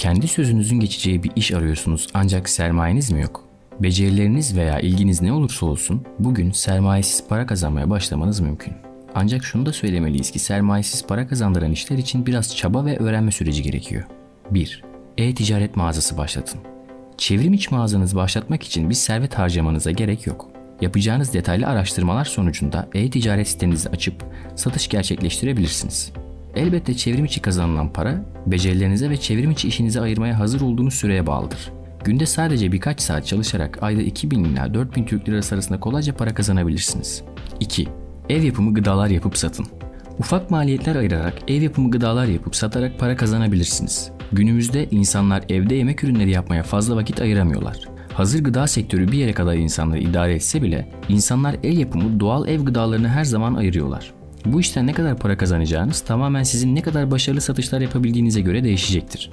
Kendi sözünüzün geçeceği bir iş arıyorsunuz ancak sermayeniz mi yok? Becerileriniz veya ilginiz ne olursa olsun bugün sermayesiz para kazanmaya başlamanız mümkün. Ancak şunu da söylemeliyiz ki sermayesiz para kazandıran işler için biraz çaba ve öğrenme süreci gerekiyor. 1. E-ticaret mağazası başlatın. Çevrim içi mağazanızı başlatmak için bir servet harcamanıza gerek yok. Yapacağınız detaylı araştırmalar sonucunda e-ticaret sitenizi açıp satış gerçekleştirebilirsiniz. Elbette çevrim içi kazanılan para, becerilerinize ve çevrim içi işinize ayırmaya hazır olduğunuz süreye bağlıdır. Günde sadece birkaç saat çalışarak ayda 2000 ila 4000 Türk Lirası arasında kolayca para kazanabilirsiniz. 2. Ev yapımı gıdalar yapıp satın. Ufak maliyetler ayırarak ev yapımı gıdalar yapıp satarak para kazanabilirsiniz. Günümüzde insanlar evde yemek ürünleri yapmaya fazla vakit ayıramıyorlar. Hazır gıda sektörü bir yere kadar insanları idare etse bile insanlar el yapımı doğal ev gıdalarını her zaman ayırıyorlar. Bu işten ne kadar para kazanacağınız tamamen sizin ne kadar başarılı satışlar yapabildiğinize göre değişecektir.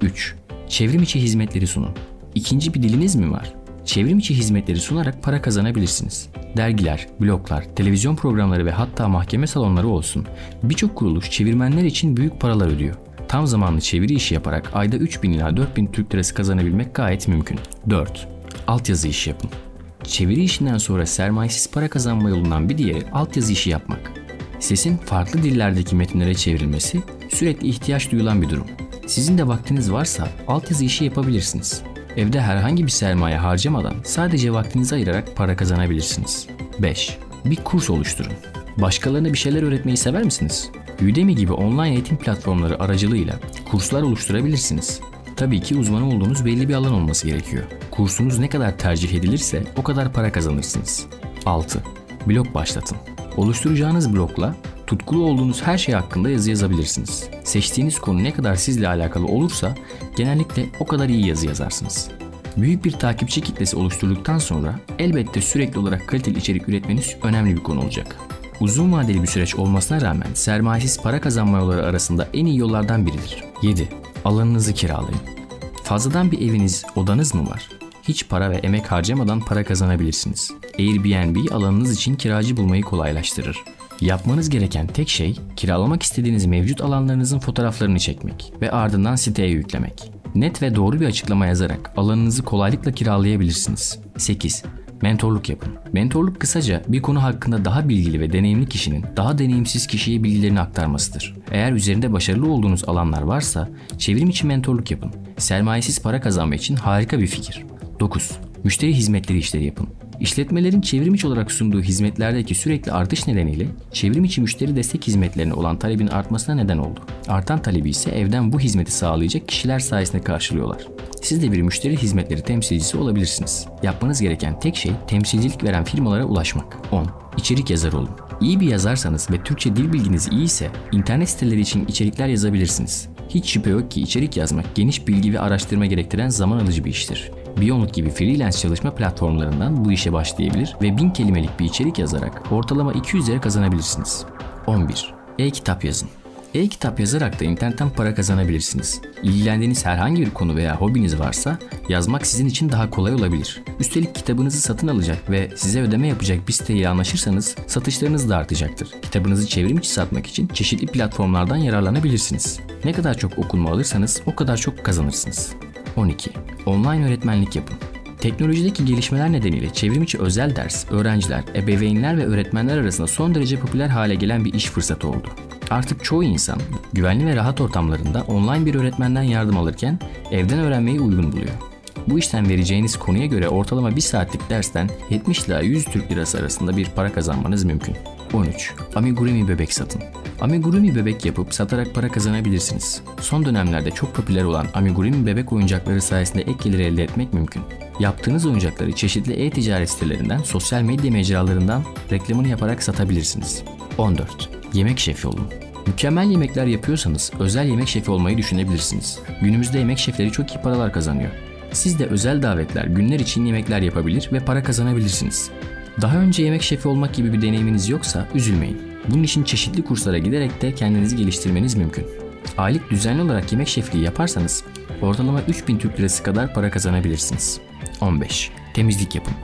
3. Çevrim içi hizmetleri sunun. İkinci bir diliniz mi var? Çevrim içi hizmetleri sunarak para kazanabilirsiniz. Dergiler, bloglar, televizyon programları ve hatta mahkeme salonları olsun. Birçok kuruluş çevirmenler için büyük paralar ödüyor. Tam zamanlı çeviri işi yaparak ayda 3000 ila 4000 Türk Lirası kazanabilmek gayet mümkün. 4. Altyazı işi yapın. Çeviri işinden sonra sermayesiz para kazanma yolundan bir diğeri altyazı işi yapmak. Sesin farklı dillerdeki metinlere çevrilmesi sürekli ihtiyaç duyulan bir durum. Sizin de vaktiniz varsa altyazı işi yapabilirsiniz. Evde herhangi bir sermaye harcamadan sadece vaktinizi ayırarak para kazanabilirsiniz. 5. Bir kurs oluşturun. Başkalarına bir şeyler öğretmeyi sever misiniz? Udemy gibi online eğitim platformları aracılığıyla kurslar oluşturabilirsiniz. Tabii ki uzmanı olduğunuz belli bir alan olması gerekiyor. Kursunuz ne kadar tercih edilirse o kadar para kazanırsınız. 6. Blog başlatın. Oluşturacağınız blogla tutkulu olduğunuz her şey hakkında yazı yazabilirsiniz. Seçtiğiniz konu ne kadar sizle alakalı olursa genellikle o kadar iyi yazı yazarsınız. Büyük bir takipçi kitlesi oluşturduktan sonra elbette sürekli olarak kaliteli içerik üretmeniz önemli bir konu olacak. Uzun vadeli bir süreç olmasına rağmen sermayesiz para kazanma yolları arasında en iyi yollardan biridir. 7. Alanınızı kiralayın. Fazladan bir eviniz, odanız mı var? Hiç para ve emek harcamadan para kazanabilirsiniz. Airbnb alanınız için kiracı bulmayı kolaylaştırır. Yapmanız gereken tek şey kiralamak istediğiniz mevcut alanlarınızın fotoğraflarını çekmek ve ardından siteye yüklemek. Net ve doğru bir açıklama yazarak alanınızı kolaylıkla kiralayabilirsiniz. 8. Mentorluk yapın. Mentorluk kısaca bir konu hakkında daha bilgili ve deneyimli kişinin daha deneyimsiz kişiye bilgilerini aktarmasıdır. Eğer üzerinde başarılı olduğunuz alanlar varsa çevrim içi mentorluk yapın. Sermayesiz para kazanma için harika bir fikir. 9. Müşteri hizmetleri işleri yapın. İşletmelerin çevrim içi olarak sunduğu hizmetlerdeki sürekli artış nedeniyle çevrim içi müşteri destek hizmetlerine olan talebin artmasına neden oldu. Artan talebi ise evden bu hizmeti sağlayacak kişiler sayesinde karşılıyorlar. Siz de bir müşteri hizmetleri temsilcisi olabilirsiniz. Yapmanız gereken tek şey temsilcilik veren firmalara ulaşmak. 10. İçerik yazarı olun. İyi bir yazarsanız ve Türkçe dil bilginiz iyi ise internet siteleri için içerikler yazabilirsiniz. Hiç şüphe yok ki içerik yazmak geniş bilgi ve araştırma gerektiren zaman alıcı bir iştir. Beyond gibi freelance çalışma platformlarından bu işe başlayabilir ve 1000 kelimelik bir içerik yazarak ortalama 200 lira kazanabilirsiniz. 11. E-kitap yazın. E-kitap yazarak da internetten para kazanabilirsiniz. İlgilendiğiniz herhangi bir konu veya hobiniz varsa yazmak sizin için daha kolay olabilir. Üstelik kitabınızı satın alacak ve size ödeme yapacak bir siteyle anlaşırsanız satışlarınız da artacaktır. Kitabınızı çevrim içi satmak için çeşitli platformlardan yararlanabilirsiniz. Ne kadar çok okunma alırsanız o kadar çok kazanırsınız. 12. Online öğretmenlik yapın. Teknolojideki gelişmeler nedeniyle çevrimiçi özel ders, öğrenciler, ebeveynler ve öğretmenler arasında son derece popüler hale gelen bir iş fırsatı oldu. Artık çoğu insan güvenli ve rahat ortamlarında online bir öğretmenden yardım alırken evden öğrenmeyi uygun buluyor. Bu işten vereceğiniz konuya göre ortalama 1 saatlik dersten 70 ila 100 Türk Lirası arasında bir para kazanmanız mümkün. 13. Amigurumi bebek satın. Amigurumi bebek yapıp satarak para kazanabilirsiniz. Son dönemlerde çok popüler olan amigurumi bebek oyuncakları sayesinde ek gelir elde etmek mümkün. Yaptığınız oyuncakları çeşitli e-ticaret sitelerinden, sosyal medya mecralarından reklamını yaparak satabilirsiniz. 14. Yemek şefi olun. Mükemmel yemekler yapıyorsanız özel yemek şefi olmayı düşünebilirsiniz. Günümüzde yemek şefleri çok iyi paralar kazanıyor. Siz de özel davetler, günler için yemekler yapabilir ve para kazanabilirsiniz. Daha önce yemek şefi olmak gibi bir deneyiminiz yoksa üzülmeyin. Bunun için çeşitli kurslara giderek de kendinizi geliştirmeniz mümkün. Aylık düzenli olarak yemek şefliği yaparsanız ortalama 3000 Türk Lirası kadar para kazanabilirsiniz. 15. Temizlik yapın.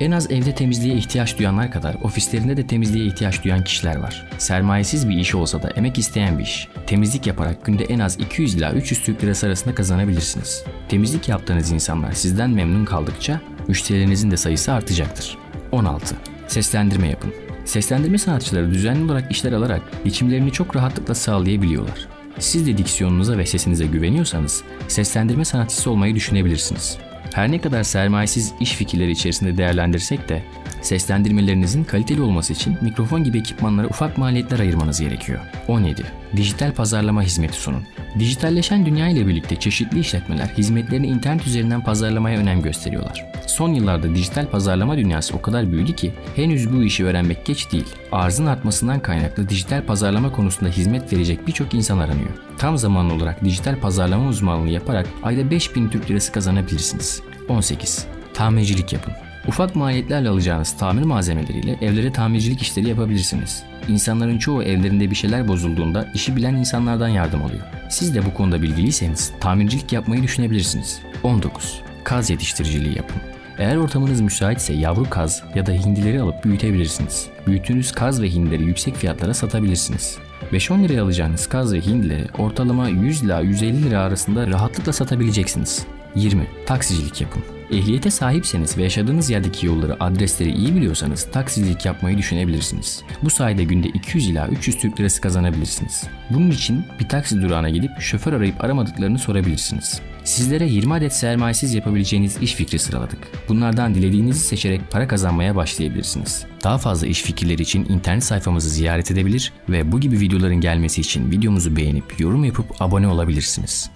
En az evde temizliğe ihtiyaç duyanlar kadar ofislerinde de temizliğe ihtiyaç duyan kişiler var. Sermayesiz bir iş olsa da emek isteyen bir iş. Temizlik yaparak günde en az 200 ila 300 Türk lirası arasında kazanabilirsiniz. Temizlik yaptığınız insanlar sizden memnun kaldıkça müşterilerinizin de sayısı artacaktır. 16. Seslendirme yapın. Seslendirme sanatçıları düzenli olarak işler alarak geçimlerini çok rahatlıkla sağlayabiliyorlar. Siz de diksiyonunuza ve sesinize güveniyorsanız seslendirme sanatçısı olmayı düşünebilirsiniz. Her ne kadar sermayesiz iş fikirleri içerisinde değerlendirsek de seslendirmelerinizin kaliteli olması için mikrofon gibi ekipmanlara ufak maliyetler ayırmanız gerekiyor. 17. Dijital pazarlama hizmeti sunun. Dijitalleşen dünya ile birlikte çeşitli işletmeler hizmetlerini internet üzerinden pazarlamaya önem gösteriyorlar. Son yıllarda dijital pazarlama dünyası o kadar büyüdü ki henüz bu işi öğrenmek geç değil. Arzın artmasından kaynaklı dijital pazarlama konusunda hizmet verecek birçok insan aranıyor. Tam zamanlı olarak dijital pazarlama uzmanlığı yaparak ayda 5000 Türk lirası kazanabilirsiniz. 18. Tamircilik yapın. Ufak maliyetlerle alacağınız tamir malzemeleriyle evlere tamircilik işleri yapabilirsiniz. İnsanların çoğu evlerinde bir şeyler bozulduğunda işi bilen insanlardan yardım alıyor. Siz de bu konuda bilgiliyseniz tamircilik yapmayı düşünebilirsiniz. 19. Kaz yetiştiriciliği yapın. Eğer ortamınız müsaitse yavru kaz ya da hindileri alıp büyütebilirsiniz. Büyüttüğünüz kaz ve hindileri yüksek fiyatlara satabilirsiniz. 5-10 liraya alacağınız kaz ve hindileri ortalama 100 ila 150 lira arasında rahatlıkla satabileceksiniz. 20. Taksicilik yapın. Ehliyete sahipseniz ve yaşadığınız yerdeki yolları, adresleri iyi biliyorsanız taksicilik yapmayı düşünebilirsiniz. Bu sayede günde 200 ila 300 Türk lirası kazanabilirsiniz. Bunun için bir taksi durağına gidip şoför arayıp aramadıklarını sorabilirsiniz. Sizlere 20 adet sermayesiz yapabileceğiniz iş fikri sıraladık. Bunlardan dilediğinizi seçerek para kazanmaya başlayabilirsiniz. Daha fazla iş fikirleri için internet sayfamızı ziyaret edebilir ve bu gibi videoların gelmesi için videomuzu beğenip yorum yapıp abone olabilirsiniz.